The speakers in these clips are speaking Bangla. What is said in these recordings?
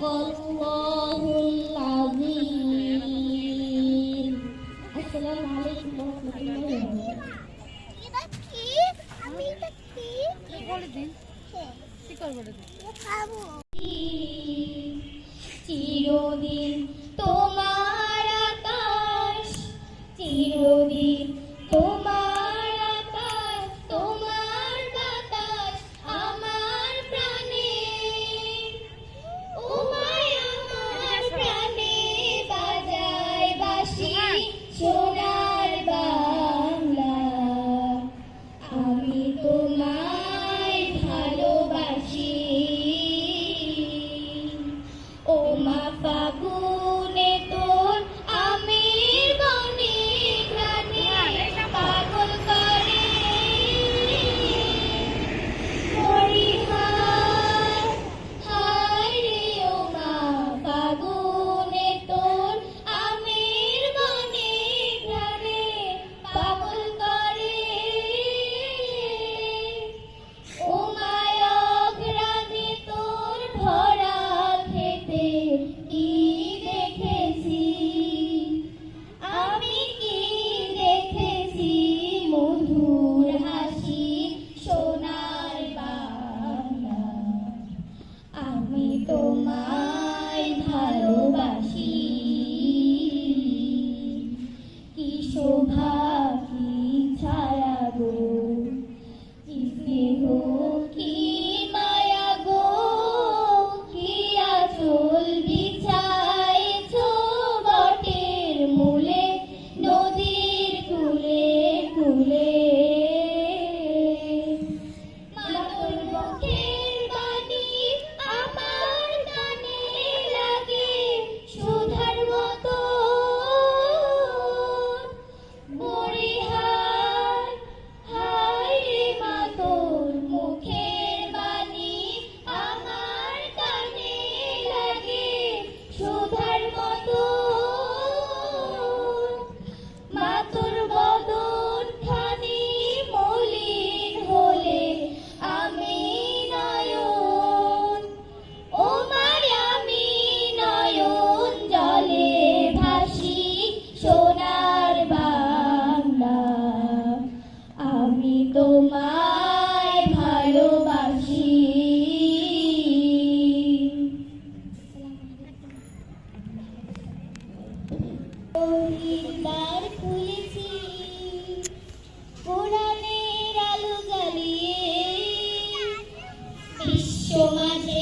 صدق الله العظيم السلام عليكم ورحمة الله وبركاته আমি এটা কি কি বলে দিন কি করে বলে দিন 舅妈在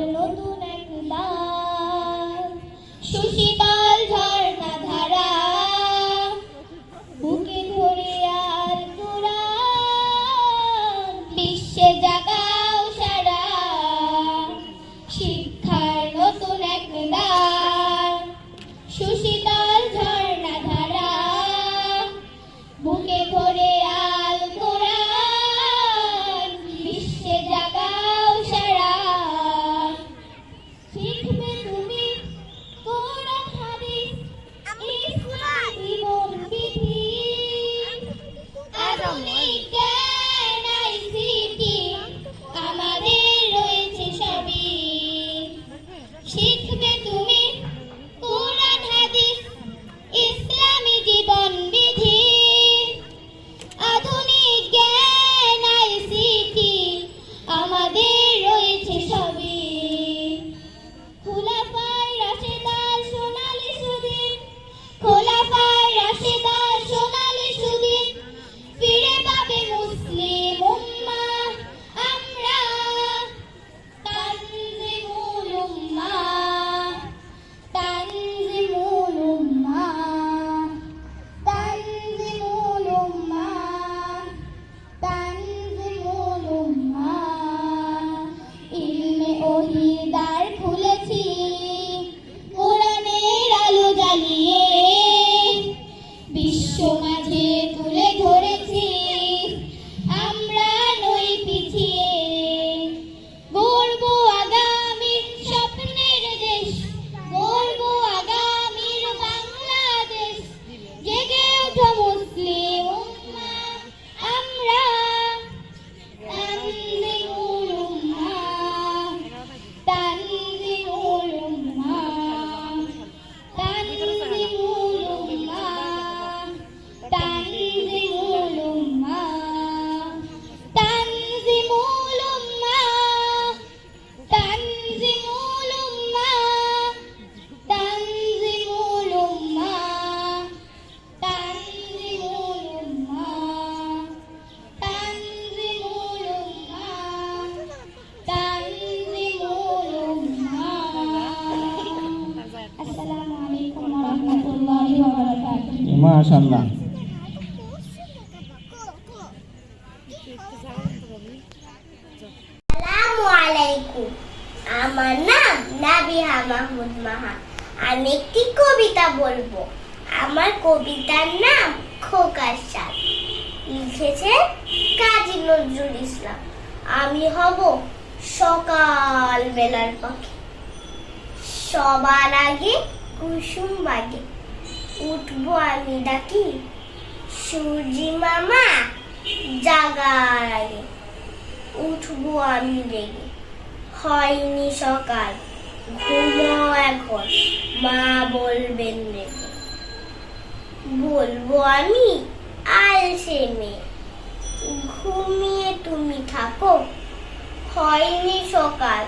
Hello, you. মাশাল্লাহ আমার নাম নাবিহা মাহমুদ মাহা আমি একটি কবিতা বলব। আমার কবিতার নাম খোকার লিখেছে কাজী নজরুল ইসলাম। আমি হব সকাল বেলার পাখি সবার আগে কুসুম বাগে। উঠবো আমি ডাকি সূর্যি মামা আগে উঠবো আমি রেগে। হয়নি সকাল, ঘুমো এখন, মা বলবেন রেগে। বলব আমি আলসে মেয়ে। ঘুমিয়ে তুমি থাকো। হয়নি সকাল,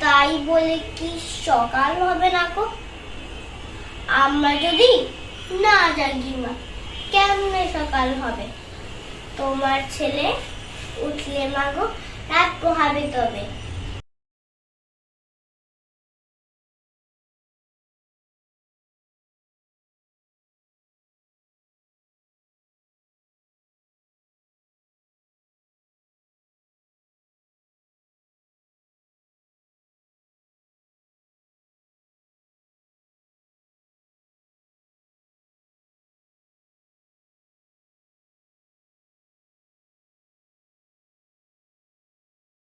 তাই বলে কি সকাল হবে না গো? আমরা যদি না জাগি মা, কেমনে সকাল হবে? তোমার ছেলে উঠলে মাগো রাত পোহাবে তবে।